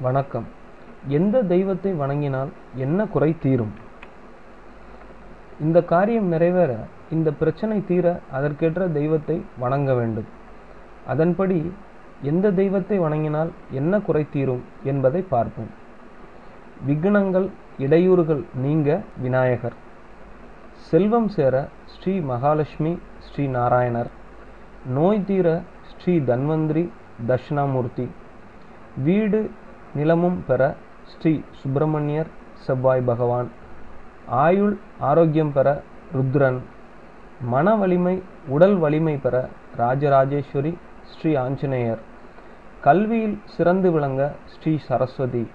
வணக்கம். எந்த தெய்வத்தை வணங்கினால் என்ன குறை தீரும்? இந்த காரியம் நிறைவேற இந்த பிரச்சனை தீர அதற்கேற்ற தெய்வத்தை வணங்க வேண்டும். அதன்படி எந்த தெய்வத்தை வணங்கினால் என்ன குறை தீரும் என்பதை பார்ப்போம். விக்னங்கள் இடையூறுகள் நீங்க விநாயகர். செல்வம் சேர ஸ்ரீ மகாலட்சுமி ஸ்ரீ நாராயணர். நோய் தீர ஸ்ரீ தன்வந்திரி தட்சிணாமூர்த்தி. வீடு நிலமும் பெற ஸ்ரீ சுப்பிரமணியர் செவ்வாய் பகவான். ஆயுள் ஆரோக்கியம் பெற ருத்ரன். மன வலிமை உடல் வலிமை பெற ராஜராஜேஸ்வரி ஸ்ரீ ஆஞ்சநேயர். கல்வியில் சிறந்து விளங்க ஸ்ரீ சரஸ்வதி.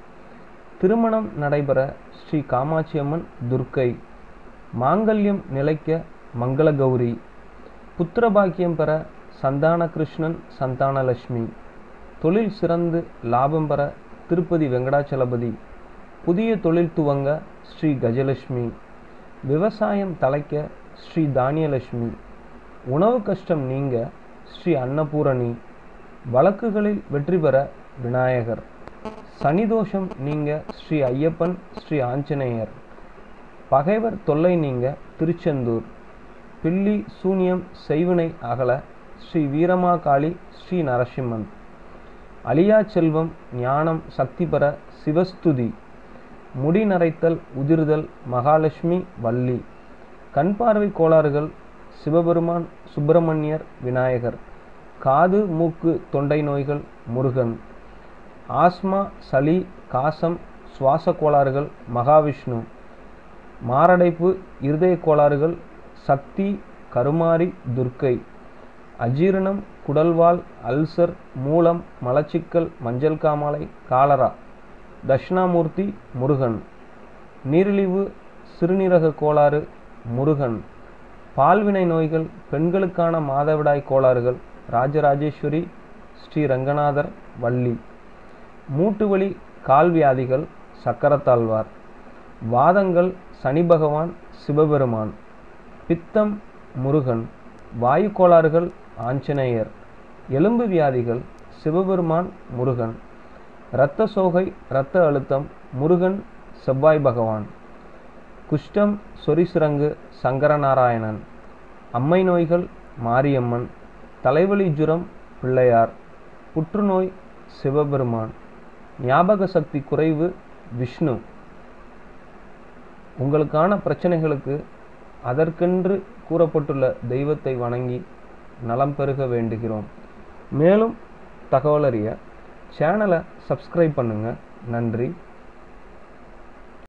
திருமணம் நடைபெற ஸ்ரீ காமாட்சியம்மன் துர்க்கை. மாங்கல்யம் நிலைக்க மங்கள கௌரி புத்திரபாக்கியம் பெற சந்தான கிருஷ்ணன் சந்தானலட்சுமி. தொழில் சிறந்து லாபம் பெற திருப்பதி வெங்கடாச்சலபதி புதிய தொழில் துவங்க ஸ்ரீ கஜலட்சுமி விவசாயம் தலைக்க ஸ்ரீ தானியலட்சுமி உணவு கஷ்டம் நீங்க ஸ்ரீ அன்னபூரணி வழக்குகளில் வெற்றி பெற விநாயகர் சனிதோஷம் நீங்க ஸ்ரீ ஐயப்பன் ஸ்ரீ ஆஞ்சநேயர் பகைவர் தொல்லை நீங்க திருச்செந்தூர் பில்லி சூனியம் செய்வினை அகல ஸ்ரீ வீரமாகாளி ஸ்ரீ நரசிம்மன். அழியா செல்வம் ஞானம் சக்தி பெற சிவஸ்துதி முடி நரைத்தல் உதிர்தல் மகாலட்சுமி வள்ளி. கண் பார்வை கோளாறுகள் சிவபெருமான் சுப்பிரமணியர் விநாயகர். காது மூக்கு தொண்டை நோய்கள் முருகன். ஆஸ்மா சளி காசம் சுவாச கோளாறுகள் மகாவிஷ்ணு. மாரடைப்பு இருதய கோளாறுகள் சக்தி கருமாரி துர்க்கை. அஜீரணம் குடல்வால் அல்சர் மூலம் மலச்சிக்கல் மஞ்சள் காமாலை காலரா தட்சிணாமூர்த்தி முருகன். நீரிழிவு சிறுநீரக கோளாறு முருகன். பால்வினை நோய்கள் பெண்களுக்கான மாதவிடாய் கோளாறுகள் ராஜராஜேஸ்வரி ஸ்ரீ ரங்கநாதர் வள்ளி. மூட்டுவலி கால்வியாதிகள் சக்கரத்தாழ்வார். வாதங்கள் சனி பகவான் சிவபெருமான். பித்தம் முருகன். வாயு கோளாறுகள் ஆஞ்சநேயர். எலும்பு வியாதிகள் சிவபெருமான் முருகன். இரத்த சோகை இரத்த அழுத்தம் முருகன் செவ்வாய் பகவான். குஷ்டம் சொரிசிரங்கு சங்கரநாராயணன். அம்மை நோய்கள் மாரியம்மன். தலைவலி ஜுரம் பிள்ளையார். புற்றுநோய் சிவபெருமான். ஞாபக சக்தி குறைவு விஷ்ணு. உங்களுக்கான பிரச்சனைகளுக்கு அதற்கென்று கூறப்பட்டுள்ள தெய்வத்தை வணங்கி நலம் பெருக வேண்டுகிறோம். மேலும் தகவல் அறிய சேனலை சப்ஸ்கிரைப் பண்ணுங்கள் நன்றி.